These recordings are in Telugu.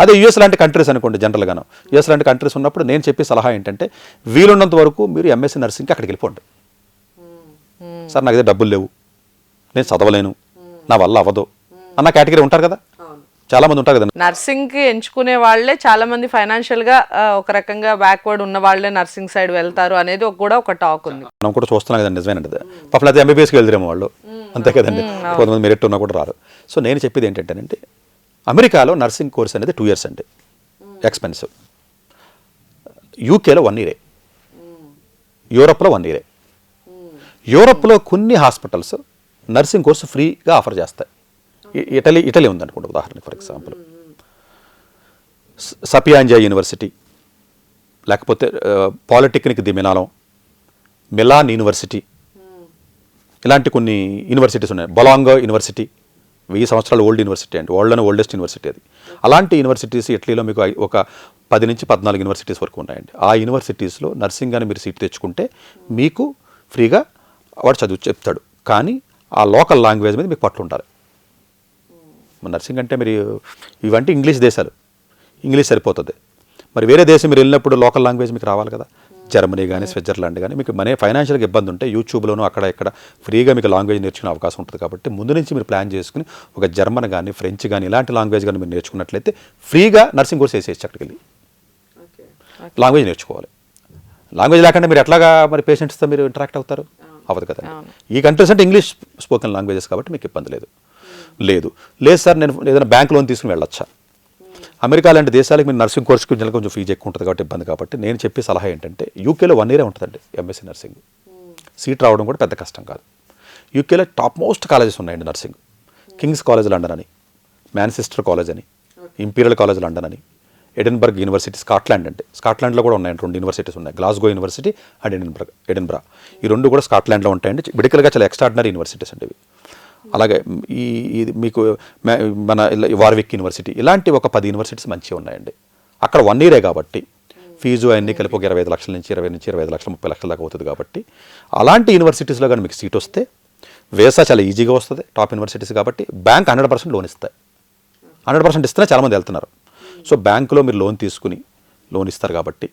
అదే యూఎస్ లాంటి కంట్రీస్ అనుకోండి జనరల్గాను యూఎస్ లాంటి కంట్రీస్ ఉన్నప్పుడు నేను చెప్పే సలహా ఏంటంటే వీలున్నంత వరకు మీరు ఎంఎస్సీ నర్సింగ్కి అక్కడికి వెళ్ళిపోండి. సార్ నాకు డబ్బులు లేవు. నేను చదవలేను. నా వల్ల అవ్వదు. అన్న కేటగిరీ ఉంటారు కదా? చాలా మంది ఉంటారు కదా? నర్సింగ్కి ఎంచుకునే వాళ్ళే చాలా మంది ఫైనాన్షియల్గా ఒక రకంగా బ్యాక్వర్డ్ ఉన్న వాళ్ళే నర్సింగ్ సైడ్ వెళ్తారు అనేది కూడా ఒక టాక్ ఉంది. మనం కూడా చూస్తున్నాం కదండి నిజమేనండి అది. పాపం అయితే ఎంబీబీఎస్కి వెళ్తారేమో వాళ్ళు. అంతే కదండి. కొంతమంది మెరిట్ ఉన్నా కూడా రారు. సో నేను చెప్పేది ఏంటంటేనండి అమెరికాలో నర్సింగ్ కోర్స్ అనేది టూ ఇయర్స్ అండి. ఎక్స్పెన్సివ్. యూకేలో వన్ ఇయరే. యూరప్లో వన్ ఇయరే. యూరప్లో కొన్ని హాస్పిటల్స్ నర్సింగ్ కోర్సు ఫ్రీగా ఆఫర్ చేస్తాయి. ఇటలీ ఇటలీ ఉందనుకోండి ఉదాహరణకి ఫర్ ఎగ్జాంపుల్. సపియాంజా యూనివర్సిటీ లేకపోతే పాలిటెక్నిక్ ది మినాలం మిలాన్ యూనివర్సిటీ ఇలాంటి కొన్ని యూనివర్సిటీస్ ఉన్నాయి. బొలాంగో యూనివర్సిటీ వెయ్యి సంవత్సరాలు ఓల్డ్ యూనివర్సిటీ అండి. వరల్డ్లోనే ఓల్డెస్ట్ యూనివర్సిటీ అది. అలాంటి యూనివర్సిటీస్ ఇటలీలో మీకు ఒక పది నుంచి పద్నాలుగు యూనివర్సిటీస్ వరకు ఉన్నాయండి. ఆ యూనివర్సిటీస్లో నర్సింగ్ అని మీరు సీట్ తెచ్చుకుంటే మీకు ఫ్రీగా వాడు చదువు చెప్తాడు. కానీ ఆ లోకల్ లాంగ్వేజ్ మీద మీకు పట్టు ఉండాలి. నర్సింగ్ అంటే మీరు ఇవంటే ఇంగ్లీష్ దేశాలు. ఇంగ్లీష్ సరిపోతుంది. మరి వేరే దేశం మీరు వెళ్ళినప్పుడు లోకల్ లాంగ్వేజ్ మీకు రావాలి కదా. జర్మనీ కానీ స్విట్జర్లాండ్ కానీ మీకు మనీ ఫైనాన్షియల్గా ఇబ్బంది ఉంటే యూట్యూబ్లోనూ అక్కడ ఇక్కడ ఫ్రీగా మీకు లాంగ్వేజ్ నేర్చుకునే అవకాశం ఉంటుంది కాబట్టి ముందు నుంచి మీరు ప్లాన్ చేసుకుని ఒక జర్మన్ కానీ ఫ్రెంచ్ కానీ ఇలాంటి లాంగ్వేజ్ కానీ మీరు నేర్చుకున్నట్లయితే ఫ్రీగా నర్సింగ్ కోర్స్ వేసేయచ్చు అక్కడికి వెళ్ళి లాంగ్వేజ్ నేర్చుకోవాలి. లాంగ్వేజ్ లేకుండా మీరు ఎట్లాగా మరి పేషెంట్స్తో మీరు ఇంటరాక్ట్ అవుతారు? అవ్వదు కదా ఈ కంట్రీస్ అంటే ఇంగ్లీష్ స్పోకెన్ లాంగ్వేజెస్ కాబట్టి మీకు ఇబ్బంది లేదు. లేదు. లేదు సార్ నేను ఏదైనా బ్యాంక్ లోన్ తీసుకుని వెళ్ళొచ్చా? అమెరికా లాంటి దేశాలకు మీరు నర్సింగ్ కోర్స్కి కొంచెం కొంచెం ఫీజు ఎక్కువ ఉంటుంది కాబట్టి ఇబ్బంది కాబట్టి నేను చెప్పే సలహా ఏంటంటే యూకేలో వన్ ఇయరే ఉంటుందండి ఎంఎస్సీ నర్సింగ్. సీట్ రావడం కూడా పెద్ద కష్టం కాదు. యూకేలో టాప్ మోస్ట్ కాలేజెస్ ఉన్నాయండి నర్సింగ్. కింగ్స్ కాలేజ్ లండన్ అని మ్యాన్సెస్టర్ కాలేజ్ అని ఇంపీరియల్ కాలేజ్ లండన్ అని ఎడెన్బర్గ్ యూనివర్సిటీ స్కాట్లాండ్ అంటే స్కాట్లాండ్లో కూడా ఉన్నాయండి రెండు యూనివర్సిటీస్ ఉన్నాయి Glasgow university and Edinburgh Edinburgh. ఈ రెండు కూడా స్కాట్లాండ్లో ఉంటాయండి. మెడికల్గా చాలా ఎక్స్ట్రాడినరీ యూనివర్సిటీస్ అండి ఇవి. అలాగే ఈ ఇది మీకు మన ఇలా వార్విక్ యూనివర్సిటీ ఇలాంటి ఒక పది యూనివర్సిటీస్ మంచిగా ఉన్నాయండి. అక్కడ వన్ ఇయరే కాబట్టి ఫీజు అన్నీ కలిపి ఒక ఇరవై ఐదు లక్షల నుంచి ఇరవై నుంచి ఇరవై ఐదు లక్షల ముప్పై లక్షల దాకా అవుతుంది కాబట్టి అలాంటి యూనివర్సిటీస్లో కానీ మీకు సీట్ వస్తే వేసా చాలా ఈజీగా వస్తుంది టాప్ యూనివర్సిటీస్ కాబట్టి బ్యాంక్ హండ్రెడ్ పర్సెంట్ లోన్ ఇస్తాయి. హండ్రెడ్ పర్సెంట్ ఇస్తేనే చాలామంది వెళ్తున్నారు. సో బ్యాంకులో మీరు లోన్ తీసుకుని లోన్ ఇస్తారు కాబట్టి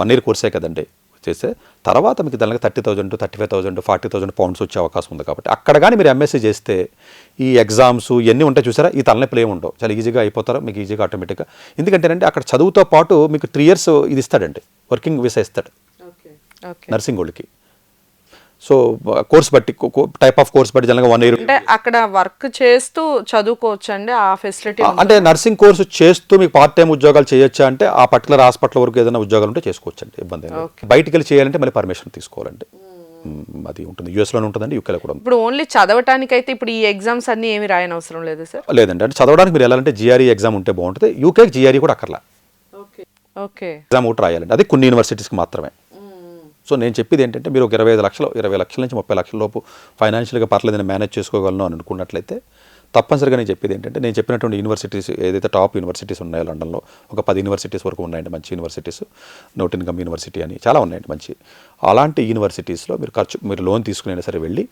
వన్ ఇయర్ కోర్సే కదండి. చేస్తే తర్వాత మీకు దానికి thirty thousand thirty five thousand forty thousand pounds వచ్చే అవకాశం ఉంది కాబట్టి. అక్కడ కానీ మీరు ఎంఎస్సీ చేస్తే ఈ ఎగ్జామ్స్ ఇవన్నీ ఉంటాయి చూసారా? ఈ తలనొప్పులు ఏమి ఉండవు చాలా ఈజీగా అయిపోతారు. మీకు ఈజీగా ఆటోమేటిక్గా ఎందుకంటేనంటే అక్కడ చదువుతో పాటు మీకు త్రీ ఇయర్స్ ఇది ఇస్తాడండి. వర్కింగ్ వీసా ఇస్తాడు. నర్సింగ్ వాళ్ళకి. సో కోర్స్ బట్టి టైప్ ఆఫ్ కోర్స్ బట్టి జనరల్గా వన్ ఇయర్ అంటే అక్కడ వర్క్ చేస్తూ చదువుకోవచ్చు అండి ఆ ఫెసిలిటీ అంటే నర్సింగ్ కోర్సు చేస్తూ మీకు పార్ట్ టైం ఉద్యోగాలు చేయొచ్చా అంటే ఆ పర్టికులర్ హాస్పిటల్ వరకు ఏదైనా ఉద్యోగాలు ఉంటే చేసుకోవచ్చండి ఇబ్బంది ఏం లేదు. బయటికి వెళ్ళి చేయాలంటే మళ్ళీ పర్మిషన్ తీసుకోవాలండి. అది ఉంటుంది. యూఎస్లోనే ఉంటుందండి యూకేలో కూడా ఇప్పుడు ఓన్లీ చదవటానికి అయితే ఇప్పుడు ఈ ఎగ్జామ్స్ అన్ని ఏమి రాయని అవసరం లేదు సార్? లేదండి. అంటే చదవడానికి మీరు వెళ్ళాలంటే జిఆర్ఈ ఎగ్జామ్ ఉంటే బాగుంటుంది. యూకేకి జిఆర్ఈ కూడా అక్కర్లా. ఓకే. ఓకే. ఎగ్జామ్ ఒకటి రాయాలండి. అది కొన్ని యూనివర్సిటీస్కి మాత్రమే. సో నేను చెప్పేది ఏంటంటే మీరు ఒక ఇరవై ఐదు లక్షలు ఇరవై లక్షల నుంచి ముప్పై లక్షల లోపు ఫైనాన్షియల్గా పర్లేదు నేను మేనేజ్ చేసుకోగలను అని అనుకున్నట్లయితే తప్పనిసరిగా నేను చెప్పేది ఏంటంటే నేను చెప్పినటువంటి యూనివర్సిటీస్ ఏదైతే టాప్ యూనివర్సిటీస్ ఉన్నాయో లండన్లో ఒక పది యూనివర్సిటీస్ వరకు ఉన్నాయండి మంచి యూనివర్సిటీస్ నోటిన్గమ్ యూనివర్సిటీ అని చాలా ఉన్నాయండి మంచి. అలాంటి యూనివర్సిటీస్లో మీరు ఖర్చు మీరు లోన్ తీసుకునే సరే వెళ్ళి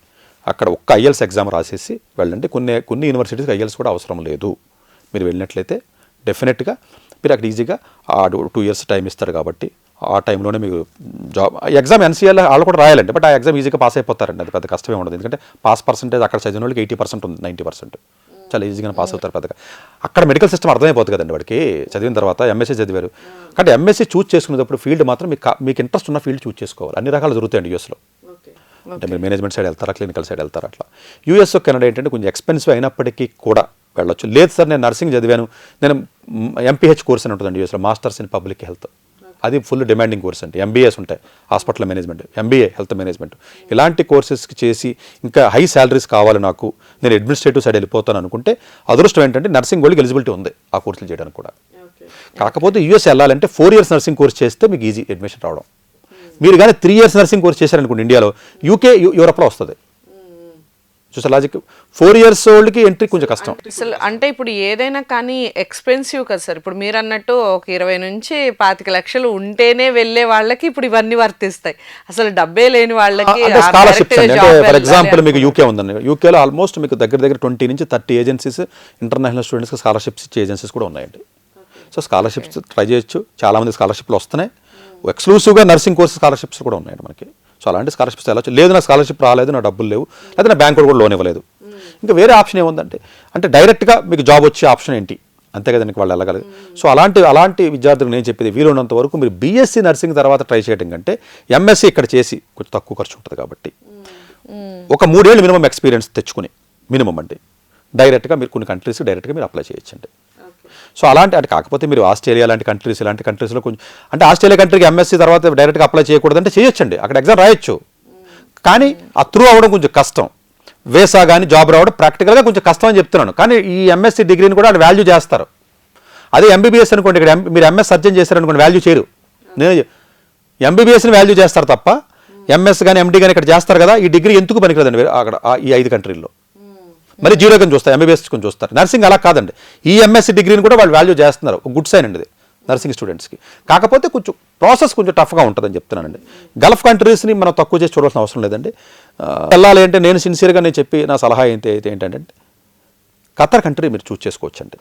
అక్కడ ఒక్క ఐఎల్స్ ఎగ్జామ్ రాసేసి వెళ్ళండి. కొన్ని కొన్ని యూనివర్సిటీస్కి ఐఎల్స్ కూడా అవసరం లేదు. మీరు వెళ్ళినట్లయితే డెఫినెట్గా మీరు అక్కడ ఈజీగా ఆ టూ ఇయర్స్ టైం ఇస్తారు కాబట్టి ఆ టైంలోనే మీకు జాబ్ ఎగ్జామ్ ఎన్సీఎల్ వాళ్ళు కూడా రాయాలండి బట్ ఆ ఎగ్జామ్ ఈజీగా పాస్ అయిపోతారండి అది పెద్ద కష్టమే ఉండదు. ఎందుకంటే పాస్ పర్సెంటేజ్ అక్కడ చదివిన వాళ్ళకి ఎయిటీ పర్సెంట్ ఉంది నైంటీ పర్సెంట్. చాలా ఈజీగా పాస్ అవుతారు పెద్దగా. అక్కడ మెడికల్ సిస్టమ్ అర్థమైపోతుంది కదండి వాడికి చదివిన తర్వాత ఎంఎస్సీ చదివారు. కానీ ఎంఎస్సీ చూస్ చేసుకునేటప్పుడు ఫీల్డ్ మాత్రం మీకు మీకు ఇంట్రెస్ట్ ఉన్న ఫీల్డ్ చూస్ చేసుకోవాలి. అన్ని రకాలు జరుగుతాయండి యూఎస్లో. అంటే మీరు మేనేజ్మెంట్ సైడ్ వెళ్తారా క్లినికల్ సైడ్ వెళ్తారా అట్లా. యూఎస్ కెనడా ఏంటంటే కొంచెం ఎక్స్పెన్సివ్ అయినప్పటికీ కూడా వెళ్ళొచ్చు. లేదు సార్ నేను నర్సింగ్ చదివాను. నేను ఎంపీహెచ్ కోర్స్ అని ఉంటుందండి యూఎస్లో మాస్టర్స్ ఇన్ పబ్లిక్ హెల్త్. అది ఫుల్ డిమాండింగ్ కోర్స్ అండి. ఎంబీఎస్ ఉంటాయి. Hospital management MBA health management ఇలాంటి కోర్సెస్కి చేసి ఇంకా హై శాలరీస్ కావాలి నాకు నేను అడ్మినిస్ట్రేటివ్ సైడ్ వెళ్ళిపోతాను అనుకుంటే అదృష్టం ఏంటంటే నర్సింగ్ వాళ్ళకి ఎలిజిబిలిటీ ఉంది ఆ కోర్సులు చేయడానికి కూడా. కాకపోతే యూఎస్ వెళ్ళాలంటే ఫోర్ ఇయర్స్ నర్సింగ్ కోర్స్ చేస్తే మీకు ఈజీ అడ్మిషన్ రావడం. మీరు కానీ త్రీ ఇయర్స్ నర్సింగ్ కోర్స్ చేశారనుకోండి ఇండియాలో యూకే యూరోప్లో వస్తుంది. చూసా లాజిక్ ఫోర్ ఇయర్స్ ఓల్డ్కి ఎంట్రీ కొంచెం కష్టం. అసలు అంటే ఇప్పుడు ఏదైనా కానీ ఎక్స్పెన్సివ్ కదా సార్ ఇప్పుడు మీరు అన్నట్టు ఒక ఇరవై నుంచి పాతిక లక్షలు ఉంటేనే వెళ్ళే వాళ్ళకి ఇప్పుడు ఇవన్నీ వర్తిస్తాయి. అసలు డబ్బే లేని వాళ్ళకి అంటే స్కాలర్షిప్స్ అండి. అంటే ఫర్ ఎగ్జాంపుల్ మీకు యూకే ఉందండి. యూకేలో ఆల్మోస్ట్ మీకు దగ్గర దగ్గర ట్వంటీ నుంచి థర్టీ ఏజెన్సీస్ ఇంటర్నేషనల్ స్టూడెంట్స్కి స్కాలర్షిప్స్ ఇచ్చే ఏజెన్సీస్ కూడా ఉన్నాయండి. సో స్కాలర్షిప్స్ ట్రై చేయొచ్చు. చాలామంది స్కాలర్షిప్లు వస్తున్నాయి. ఎక్స్క్లూసివ్గా నర్సింగ్ కోర్స్ స్కాలర్షిప్స్ కూడా ఉన్నాయండి మనకి. సో అలాంటి స్కాలర్షిప్స్ వెళ్ళచ్చు లేదు నా స్కాలర్షిప్ రాలేదు నా డబ్బులు లేవు. లేదా నా బ్యాంక్ కూడా లోన్ ఇవ్వలేదు. ఇంకా వేరే ఆప్షన్ ఏముందంటే అంటే డైరెక్ట్గా మీకు జాబ్ వచ్చే ఆప్షన్ ఏంటి? అంతే కదండి వాళ్ళు వెళ్ళగలరు. సో అలాంటి అలాంటి విద్యార్థులకు నేను చెప్పేది వీలున్నంత వరకు మీరు బీఎస్సీ నర్సింగ్ తర్వాత ట్రై చేయడం కంటే ఎంఎస్సీ ఇక్కడ చేసి కొంచెం తక్కువ ఖర్చు ఉంటుంది కాబట్టి. ఒక మూడేళ్ళు మినిమం ఎక్స్పీరియన్స్ తెచ్చుకుని మినిమం అండి. డైరెక్ట్గా మీరు కొన్ని కంట్రీస్ డైరెక్ట్గా మీరు అప్లై చేయొచ్చండి. సో అలాంటి అంటే కాకపోతే మీరు ఆస్ట్రేలియా లాంటి కంట్రీస్ ఇలాంటి కంట్రీస్లో కొంచెం అంటే ఆస్ట్రేలియా కంట్రీకి ఎంఎస్సీ తర్వాత డైరెక్ట్గా అప్లై చేయకూడదంటే చేయొచ్చండి. అక్కడ ఎగ్జామ్ రాయొచ్చు. కానీ ఆ త్రూ అవ్వడం కొంచెం కష్టం. వేసా కానీ జాబ్ రావడం ప్రాక్టికల్గా కొంచెం కష్టం అని చెప్తున్నాను. కానీ ఈ ఎంఎస్సీ డిగ్రీని కూడా వాళ్ళు వాల్యూ చేస్తారు. అదే ఎంబీబీఎస్ అనుకోండి ఇక్కడ మీరు ఎంఎస్ సర్జన్ చేశారనుకోండి వాల్యూ చేయరు. నేను ఎంబీబీఎస్ని వాల్యూ చేస్తారు తప్ప ఎంఎస్ కానీ ఎండి కానీ ఇక్కడ చేస్తారు కదా ఈ డిగ్రీ ఎందుకు పనికిరదండి? అక్కడ ఈ ఐదు కంట్రీల్లో మరి జీరో కొని చూస్తారు ఎంబీబీఎస్ కొంచెం చూస్తారు. నర్సింగ్ అలా కాదండి. ఈ ఎంఎస్సీ డిగ్రీని కూడా వాళ్ళు వాల్యూ చేస్తున్నారు. గుడ్ సైన్ అండి ఇది నర్సింగ్ స్టూడెంట్స్కి కాకపోతే కొంచెం ప్రాసెస్ కొంచెం టఫ్గా ఉంటుందని చెప్తున్నానండి. గల్ఫ్ కంట్రీస్ని మనం తక్కువ చేసి చూడాల్సిన అవసరం లేదండి. వెళ్ళాలి అంటే నేను సిన్సియర్గా నేను చెప్పి నా సలహా అయితే అయితే ఏంటంటే ఖతర్ కంట్రీ మీరు చూస్ చేసుకోవచ్చండి.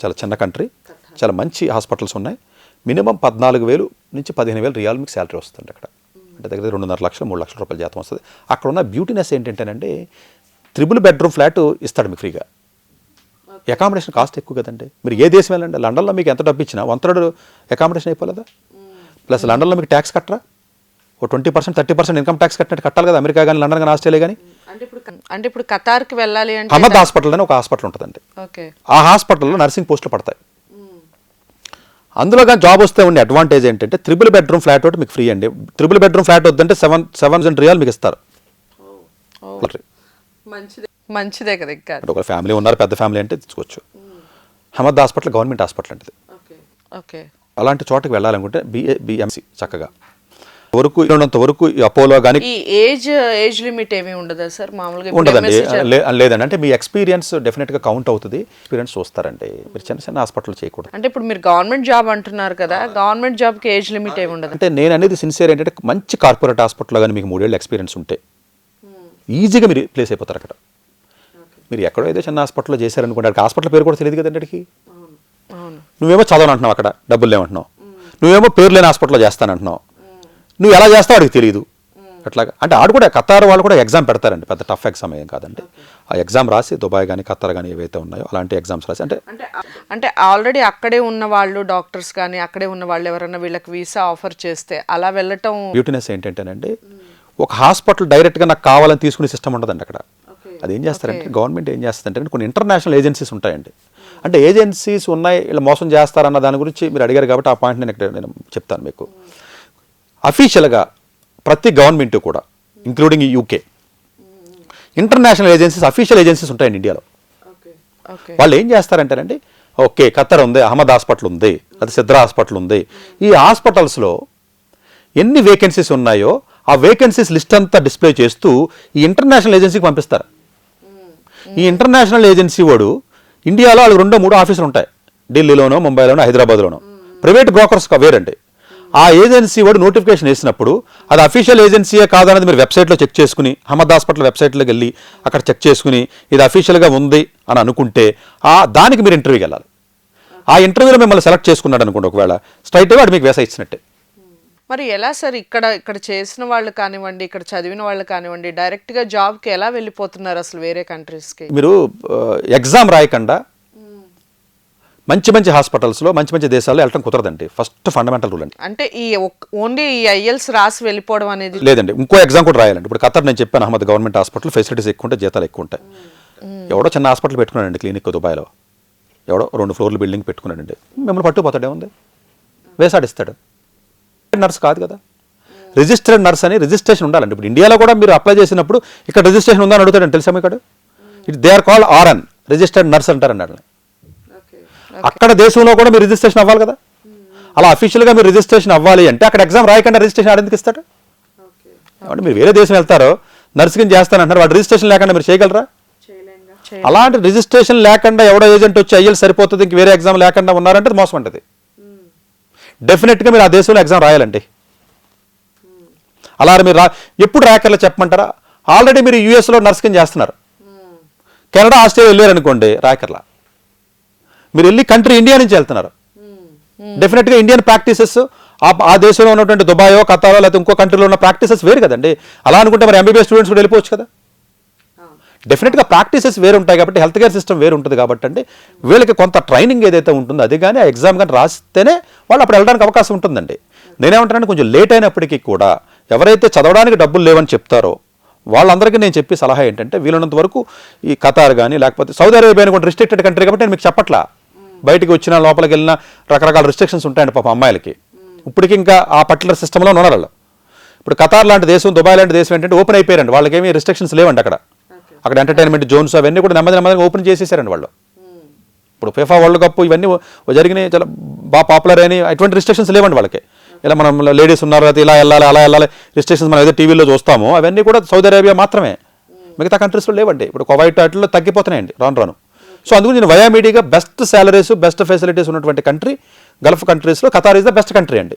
చాలా చిన్న కంట్రీ చాలా మంచి హాస్పిటల్స్ ఉన్నాయి. మినిమం పద్నాలుగు వేలు నుంచి పదిహేను వేలు రియాల్ మీకు శాలరీ వస్తుంది అక్కడ అంటే దగ్గర రెండున్నర లక్షలు మూడు లక్షల రూపాయల జీతం వస్తుంది. అక్కడ ఉన్న బ్యూటీనెస్ ఏంటంటేనండి త్రిబుల్ బెడ్రూమ్ ఫ్లాట్ ఇస్తాడు మీకు ఫ్రీగా. అకామిడేషన్ కాస్ట్ ఎక్కువ కదండి. మీరు ఏ దేశం వెళ్ళండి లండన్లో మీకు ఎంత డబ్బు ఇచ్చినా వన్ థర్డ్ అకామిడేషన్ అయిపోలేదా ప్లస్ లండన్లో మీకు ట్యాక్స్ కట్టరా? ఓ twenty percent thirty percent income tax కట్టినట్టు కట్టాలి కదా అమెరికా కానీ లండన్ కానీ ఆస్ట్రేలియా కానీ అంటే ఇప్పుడు అంటే ఇప్పుడు ఖతార్కి వెళ్ళాలి అంటే హమద్ హాస్పిటల్ అని ఒక హాస్పిటల్ ఉంటుందండి. ఓకే. ఆ హాస్పిటల్లో నర్సింగ్ పోస్టులు పడతాయి. అందులో కానీ జాబ్ వస్తే ఉండే అడ్వాంటేజ్ ఏంటంటే త్రిబుల్ బెడ్రూమ్ ఫ్లాట్ ఒకటి మీకు ఫ్రీ అండి. త్రిబుల్ బెడ్రూమ్ ఫ్లాట్ వద్దంటే సెవెన్ సెవెన్ థౌసండ్ రియాల్ మీకు ఇస్తారు. మంచిదే. మంచిదే కదా ఇంకా. అంటే ఒక ఫ్యామిలీ ఉన్నారు పెద్ద ఫ్యామిలీ అంటే తీసుకోవచ్చు. హమద్ హాస్పిటల్ గవర్నమెంట్ హాస్పిటల్ అంటే ఓకే. ఓకే. అలాంటి చోటకి వెళ్ళాలనుకుంటే బిఏ బిఎంసి చక్కగా. వరకు ఉన్నంత వరకు అపోలో కానీ ఈ ఏజ్ ఏజ్ లిమిట్ ఏమీ ఉండదా సార్? మామూలుగా ఉండదండి. లేదండి. అంటే మీ ఎక్స్పీరియన్స్ డెఫినెట్గా కౌంట్ అవుతుంది. ఎక్స్పీరియన్స్ చూస్తారండి. మీరు చిన్న చిన్న హాస్పిటల్ చేయకూడదు. అంటే ఇప్పుడు మీరు గవర్నమెంట్ జాబ్ అంటున్నారు కదా గవర్నమెంట్ జాబ్కి ఏజ్ లిమిట్ ఏమి ఉండదు? అంటే నేను అనేది సిన్సియర్ ఏంటంటే మంచి కార్పొరేట్ హాస్పిటల్లో కానీ మీకు మూడేళ్ళు ఎక్స్పీరియన్స్ ఉంటే ఈజీగా మీరు ప్లేస్ అయిపోతారు అక్కడ. మీరు ఎక్కడో ఏదో చిన్న హాస్పిటల్లో చేశారనుకోండి అక్కడ హాస్పిటల్ పేరు కూడా తెలియదు కదండి అవును. నువ్వేమో చదవను అంటున్నావు అక్కడ డబ్బులు లేవంటున్నావు నువ్వేమో పేరు లేని హాస్పిటల్లో చేస్తానంటున్నావు నువ్వు ఎలా చేస్తావు వాడికి తెలియదు. అట్లాగా అంటే ఆడు కూడా కతార్ వాళ్ళు కూడా ఎగ్జామ్ పెడతారండి పెద్ద టఫ్ ఎగ్జామ్ ఏం కాదండి. ఆ ఎగ్జామ్ రాసి దుబాయ్ కానీ ఖత్తర్ కానీ ఏవైతే ఉన్నాయో అలాంటి ఎగ్జామ్స్ రాసి అంటే అంటే అంటే ఆల్రెడీ అక్కడే ఉన్న వాళ్ళు డాక్టర్స్ కానీ అక్కడే ఉన్న వాళ్ళు ఎవరైనా వీళ్ళకి వీసా ఆఫర్ చేస్తే అలా వెళ్ళటం బ్యూటీనెస్ ఏంటంటేనండి ఒక హాస్పిటల్ డైరెక్ట్గా నాకు కావాలని తీసుకునే సిస్టమ్ ఉండదండి అక్కడ. అది ఏం చేస్తారంటే గవర్నమెంట్ ఏం చేస్తుందంటే కొన్ని ఇంటర్నేషనల్ ఏజెన్సీస్ ఉంటాయండి. అంటే ఏజెన్సీస్ ఉన్నాయి ఇలా మోసం చేస్తారన్న దాని గురించి మీరు అడిగారు కాబట్టి ఆ పాయింట్ నేను ఇక్కడ నేను చెప్తాను మీకు. అఫీషియల్గా ప్రతి గవర్నమెంట్ కూడా including UK international agencies official agencies ఉంటాయండి ఇండియాలో. వాళ్ళు ఏం చేస్తారంటేనండి ఓకే ఖత్తర్ ఉంది అహ్మద్ హాస్పిటల్ ఉంది అది సిద్రా హాస్పిటల్ ఉంది. ఈ హాస్పిటల్స్లో ఎన్ని వేకెన్సీస్ ఉన్నాయో ఆ వేకెన్సీస్ లిస్ట్ అంతా డిస్ప్లే చేస్తూ ఈ ఇంటర్నేషనల్ ఏజెన్సీకి పంపిస్తారు. ఈ ఇంటర్నేషనల్ ఏజెన్సీ వాడు ఇండియాలో వాళ్ళకి రెండో మూడో ఆఫీసులు ఉంటాయి. ఢిల్లీలోనో ముంబైలోనో హైదరాబాద్లోనో. ప్రైవేట్ బ్రోకర్స్ వేరండి ఆ ఏజెన్సీ వాడు నోటిఫికేషన్ వేసినప్పుడు అది అఫీషియల్ ఏజెన్సీయే కాదన్నది మీరు వెబ్సైట్లో చెక్ చేసుకుని అహ్మద్ హాస్పిటల్ వెబ్సైట్లోకి వెళ్ళి అక్కడ చెక్ చేసుకుని ఇది అఫీషియల్గా ఉంది అని అనుకుంటే ఆ దానికి మీరు ఇంటర్వ్యూకి వెళ్ళాలి. ఆ ఇంటర్వ్యూలో మిమ్మల్ని సెలెక్ట్ చేసుకున్నాడు అనుకోండి ఒకవేళ స్ట్రైట్గా వాడు మీకు వేసా ఇచ్చినట్టే. మరి ఎలా సార్ ఇక్కడ ఇక్కడ చేసిన వాళ్ళు కానివ్వండి ఇక్కడ చదివిన వాళ్ళు కానివ్వండి డైరెక్ట్గా జాబ్కి ఎలా వెళ్ళిపోతున్నారు అసలు వేరే కంట్రీస్కి మీరు ఎగ్జామ్ రాయకుండా మంచి మంచి హాస్పిటల్స్లో మంచి మంచి దేశాల్లో వెళ్ళటం కుదరదండి. ఫస్ట్ ఫండమెంటల్ రూల్ అండి. అంటే ఈ ఓన్లీ ఈ ఐఎల్స్ రాసి వెళ్ళిపోవడం అనేది లేదండి. ఇంకో ఎగ్జామ్ కూడా రాయాలండి. ఇప్పుడు ఖతర్ నేను చెప్పాను అహ్మద్ గవర్నమెంట్ హాస్పిటల్ ఫెసిలిటీస్ ఎక్కువ ఉంటాయి జీతాలు ఎక్కువ ఉంటాయి. ఎవడో చిన్న హాస్పిటల్ పెట్టుకున్నాడండి క్లినిక్ దుబాయ్లో. ఎవడో రెండు ఫ్లోర్లు బిల్డింగ్ పెట్టుకున్నాడండి. మిమ్మల్ని పట్టుకుపోతాడే ఉంది వేసాడిస్తాడు నర్స్ కాదు కదా. రిజిస్టర్డ్ నర్స్ అని రిజిస్ట్రేషన్ ఉండాలండి. ఇప్పుడు ఇండియాలో కూడా మీరు అప్లై చేసినప్పుడు ఇక్కడ రిజిస్ట్రేషన్ ఉందని అడుగుతాడండి తెలుసా మీకు it they are called RN registered nurse అంటారండి వాళ్ళని. అక్కడ దేశంలో కూడా మీరు రిజిస్ట్రేషన్ అవ్వాలి కదా. అలా అఫీషియల్గా మీరు రిజిస్ట్రేషన్ అవ్వాలి అంటే అక్కడ ఎగ్జామ్ రాయకుండా రిజిస్ట్రేషన్ ఆడెందుకు ఇస్తాడు? కాబట్టి మీరు వేరే దేశం వెళ్తారో నర్సింగ్ చేస్తానంటారు వాడు రిజిస్ట్రేషన్ లేకుండా మీరు చేయగలరా? అలాంటి రిజిస్ట్రేషన్ లేకుండా ఎవడో ఏజెంట్ వచ్చి అయ్యలు సరిపోతుంది ఇంక వేరే ఎగ్జామ్ లేకుండా ఉన్నారంటే మోసం అంటది. డెఫినెట్గా మీరు ఆ దేశంలో ఎగ్జామ్ రాయాలండి. అలా మీరు రా ఎప్పుడు రాయకర్లా చెప్పమంటారా? ఆల్రెడీ మీరు యూఎస్లో నర్సింగ్ చేస్తున్నారు. కెనడా ఆస్ట్రేలియా వెళ్ళారనుకోండి రాకర్లా మీరు వెళ్ళి కంట్రీ ఇండియా నుంచి వెళ్తున్నారు. డెఫినెట్గా ఇండియన్ ప్రాక్టీసెస్ ఆ ఆ దేశంలో ఉన్నటువంటి దుబాయో కతారో లేకపోతే ఇంకో కంట్రీలో ఉన్న ప్రాక్టీసెస్ వేరు కదండి. అలా అనుకుంటే మరి ఎంబీబీఎస్ స్టూడెంట్స్ కూడా వెళ్ళిపోవచ్చు కదా. డెఫినెట్గా ప్రాక్టీసెస్ వేరు ఉంటాయి కాబట్టి హెల్త్ కేర్ సిస్టమ్ వేరు ఉంటుంది కాబట్టి అండి వీళ్ళకి కొంత ట్రైనింగ్ ఏదైతే ఉంటుందో అది కానీ ఆ ఎగ్జామ్ కానీ రాస్తేనే వాళ్ళు అప్పుడు వెళ్ళడానికి అవకాశం ఉంటుందండి. నేనేమంటానంటే కొంచెం లేట్ అయినప్పటికీ కూడా ఎవరైతే చదవడానికి డబ్బులు లేవని చెప్తారో వాళ్ళందరికీ నేను చెప్పే సలహా ఏంటంటే వీలైనంత వరకు ఈ ఖతార్ కానీ లేకపోతే సౌదీ అరేబియా కూడా రిస్ట్రిక్టెడ్ కంట్రీ కాబట్టి నేను మీకు చెప్పట్లా. బయటికి వచ్చిన లోపలికి వెళ్ళిన రకరకాల రిస్ట్రిక్షన్స్ ఉంటాయండి పాప అమ్మాయిలకి. ఇప్పటికి ఇంకా ఆ పర్టికులర్ సిస్టంలో ఉన్నారు ఇప్పుడు ఖతార్ లాంటి దేశం దుబాయ్ లాంటి దేశం ఏంటంటే ఓపెన్ అయిపోయారండి. వాళ్ళకేమీ రిస్ట్రిక్షన్స్ లేవండి అక్కడ. అక్కడ ఎంటర్టైన్మెంట్ జోన్స్ అవన్నీ కూడా నెమ్మది నెమ్మదిగా ఓపెన్ చేసేసారండి వాళ్ళు. ఇప్పుడు ఫిఫా వరల్డ్ కప్ ఇవన్నీ జరిగినాయి చాలా బాగా పాపులర్ అయినాయి. అటువంటి రిస్ట్రిక్షన్స్ లేవండి వాళ్ళకి. ఇలా మనం లేడీస్ ఉన్నారు అయితే ఇలా వెళ్ళాలి అలా వెళ్ళాలి. రిస్ట్రిక్షన్స్ మనం ఏదో టీవీలో చూస్తామో అవన్నీ కూడా సౌదీ అరేబియా మాత్రమే. మిగతా కంట్రీస్లో లేవండి. ఇప్పుడు కువైట్ వాటిలో తగ్గిపోతున్నాయండి రాను రాను సో అందుకు నేను వయామీడియాగా బెస్ట్ శాలరీస్ బెస్ట్ ఫెసిలిటీస్ ఉన్నటువంటి కంట్రీ గల్ఫ్ కంట్రీస్లో Qatar is the best country అండి.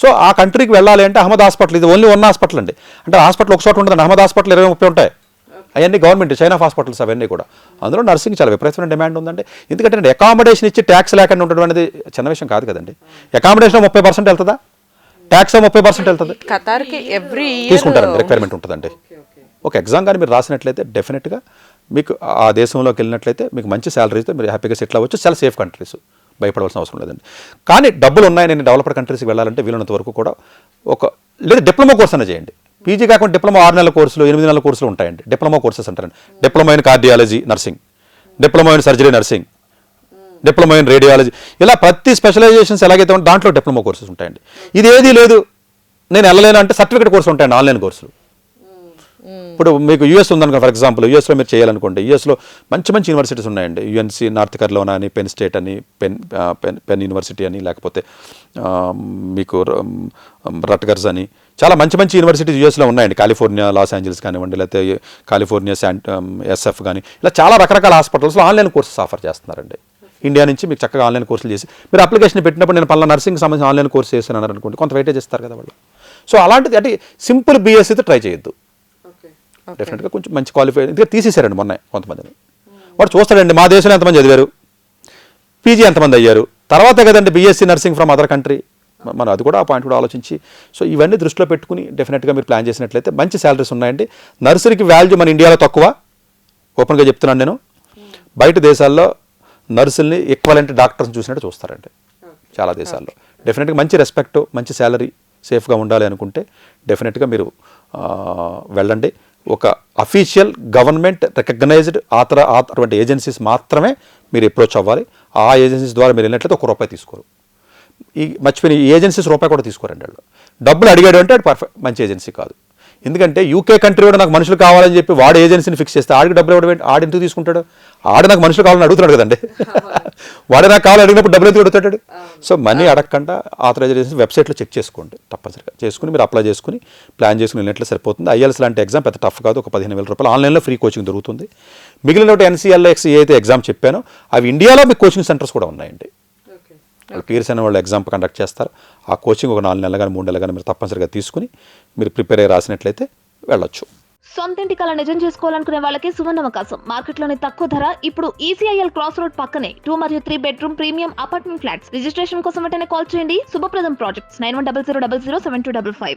సో ఆ కంట్రీకి వెళ్ళాలి అంటే అహ్మద్ హాస్పిటల్ ఇది ఓన్లీ వన్ హాస్పిటల్ అండి. అంటే హాస్పిటల్ ఒక చోట ఉంటుంది అహ్మద్ హాస్పిటల్ ఇరవై ముప్పై ఉంటాయి. అవన్నీ గవర్నమెంట్ చైనా హాస్పిటల్స్ అవన్నీ కూడా. అందులో నర్సింగ్ చాలా విపరీతమైన డిమాండ్ ఉందండి. ఎందుకంటే అకామిడేషన్ ఇచ్చి ట్యాక్స్ లేకుండా ఉండడం అనేది చిన్న విషయం కాదు కదండి. అకామిడేషన్ ముప్పై పర్సెంట్ వెళ్తుందా? ట్యాక్స్ ముప్పై పర్సెంట్ వెళ్తుంది? ఎవ్రీ తీసుకుంటారండి రిక్వైర్మెంట్ ఉంటుందండి. ఒక ఎగ్జామ్ కానీ మీరు రాసినట్లయితే డెఫినెట్గా మీకు ఆ దేశంలోకి వెళ్ళినట్లయితే మీకు మంచి శాలరీతో మీరు హ్యాపీగా సెటిల్ అవ్వచ్చు. చాలా సేఫ్ కంట్రీస్ భయపడవలసిన అవసరం లేదండి. కానీ డబ్బులు ఉన్నాయి నేను డెవలప్డ్ కంట్రీస్కి వెళ్ళాలంటే వీలున్నంత వరకు కూడా ఒక లేదా డిప్లొమా కోర్స్ అన్న చేయండి. పీజీ కాకుండా డిప్లొమా ఆరు నెలల కోర్సులు ఎనిమిది నెలల కోర్సులు ఉంటాయండి. డిప్లొమా కోర్సెస్ అంటారండి. Diploma in cardiology nursing. Diploma in surgery nursing. Diploma in radiology. ఇలా ప్రతి స్పెషలైజేషన్స్ ఎలాగైతే ఉంటే దాంట్లో డిప్లొమా కోర్సెస్ ఉంటాయండి. ఇది ఏది లేదు. నేను వెళ్ళలేను అంటే సర్టిఫికేట్ కోర్సు ఉంటాయండి ఆన్లైన్ కోర్సులు. ఇప్పుడు మీకు యూఎస్ ఉందనుకో ఫర్ ఎగ్జాంపుల్ యూఎస్లో మీరు చేయాలనుకోండి యూఎస్లో మంచి మంచి యూనివర్సిటీస్ ఉన్నాయండి. యుఎన్సి నార్త్ కర్లోనా అని పెన్ స్టేట్ అని పెన్ పెన్ పెన్ యూనివర్సిటీ అని లేకపోతే మీకు రట్గర్స్ అని. చాలా మంచి మంచి యూనివర్సిటీస్ యూఎస్లో ఉన్నాయండి. కాలిఫోర్నియా లాస్ ఏంజల్స్ కానివ్వండి లేకపోతే కాలిఫోర్నియా శాంట్ ఎస్ఎఫ్ కానీ ఇలా చాలా రకరకాల హాస్పిటల్స్లో ఆన్లైన్ కోర్సెస్ ఆఫర్ చేస్తున్నారండి. ఇండియా నుంచి మీకు చక్కగా ఆన్లైన్ కోర్సులు చేసి మీరు అప్లికేషన్ పెట్టినప్పుడు నేను పలానా నర్సింగ్ సంబంధించిన ఆన్లైన్ కోర్స్ చేస్తున్నాను అనుకోండి కొంత వెయిటేజ్ ఇస్తారు కదా వాళ్ళు. సో అలాంటిది అంటే సింపుల్ బీఎస్సీతో ట్రై చేయొద్దు. డెఫినెట్గా కొంచెం మంచి క్వాలిఫై ఎందుకంటే తీసేశారండి మొన్న కొంతమందిని. వాడు చూస్తాడండి మా దేశంలో ఎంతమంది చదివారు? పీజీ ఎంతమంది అయ్యారు? తర్వాతే కదండి BSc nursing from other country మనం అది కూడా ఆ పాయింట్ కూడా ఆలోచించి. సో ఇవన్నీ దృష్టిలో పెట్టుకుని డెఫినెట్గా మీరు ప్లాన్ చేసినట్లయితే మంచి శాలరీస్ ఉన్నాయండి. నర్సరీకి వాల్యూ మన ఇండియాలో తక్కువ. ఓపెన్గా చెప్తున్నాను నేను. బయట దేశాల్లో నర్సుల్ని ఈక్వలెంట్ డాక్టర్స్ చూసినట్టు చూస్తారండి. చాలా దేశాల్లో. డెఫినెట్గా మంచి రెస్పెక్ట్ మంచి శాలరీ సేఫ్గా ఉండాలి అనుకుంటే డెఫినెట్గా మీరు వెళ్ళండి. ఒక అఫీషియల్ గవర్నమెంట్ రికగ్నైజ్డ్ ఆతర అటువంటి ఏజెన్సీస్ మాత్రమే మీరు అప్రోచ్ అవ్వాలి. ఆ ఏజెన్సీస్ ద్వారా మీరు వెళ్ళినట్లయితే ఒక రూపాయి తీసుకోరు. ఈ మర్చిపోయిన ఈ ఏజెన్సీస్ రూపాయి కూడా తీసుకోరండి వాళ్ళు. డబ్బులు అడిగాడు అంటే అది పర్ఫెక్ట్ మంచి ఏజెన్సీ కాదు. ఎందుకంటే యూకే కంట్రీ కూడా నాకు మనుషులు కావాలని చెప్పి వాడు ఏజెన్సీని ఫిక్స్ చేస్తే ఆడికి డబ్బులు ఇవ్వడం? ఆడు ఎందుకు తీసుకుంటాడు? ఆడు నాకు మనుషులు కావాలని అడుగుతున్నాడు కదండి. వాడే నాకు కావాలని అడిగినప్పుడు డబ్బులు ఎందుకు అడుగుతాడు? సో మనీ అడగకుండా ఆథరైజేషన్ వెబ్సైట్లో చెక్ చేసుకోండి తప్పనిసరిగా. చేసుకుని మీరు అప్లై చేసుకుని ప్లాన్ చేసుకుని వెళ్ళినట్లు సరిపోతుంది. ఐఎల్స్ లాంటి ఎగ్జామ్ పెద్ద టఫ్ కాదు. ఒక పదిహేను వేల రూపాయలు ఆన్లైన్లో ఫ్రీ కోచింగ్ దొరుకుతుంది. మిగిలిన ఎన్సీఎల్ఎక్స్ ఏ అయితే ఎగ్జామ్ చెప్పానో అవి ఇండియాలో మీకు కోచింగ్ సెంటర్స్ కూడా ఉన్నాయండి. వాళ్ళు పీర్స్ అనే వాళ్ళు ఎగ్జామ్ కండక్ట్ చేస్తారు. ఆ కోచింగ్ ఒక నాలుగు నెలలు కానీ మూడు నెలలు కానీ మీరు తప్పనిసరిగా తీసుకుని మీరు ప్రిపేర్ అయ్యి రాసినట్లయితే వెళ్ళొచ్చు. సొంతింటి కళ నిజం చేసుకోవాలనుకునే వాళ్ళకి సువర్ణ అవకాశం మార్కెట్లోని తక్కువ ధర ఇప్పుడు ఈసీఐఎల్ క్రాస్ రోడ్ పక్కనే టూ మరియు three bedroom premium apartment flats registration కోసం వెంటనే కాల్ చేయండి. Shubhapradam projects nine one double zero double zero seven two double five.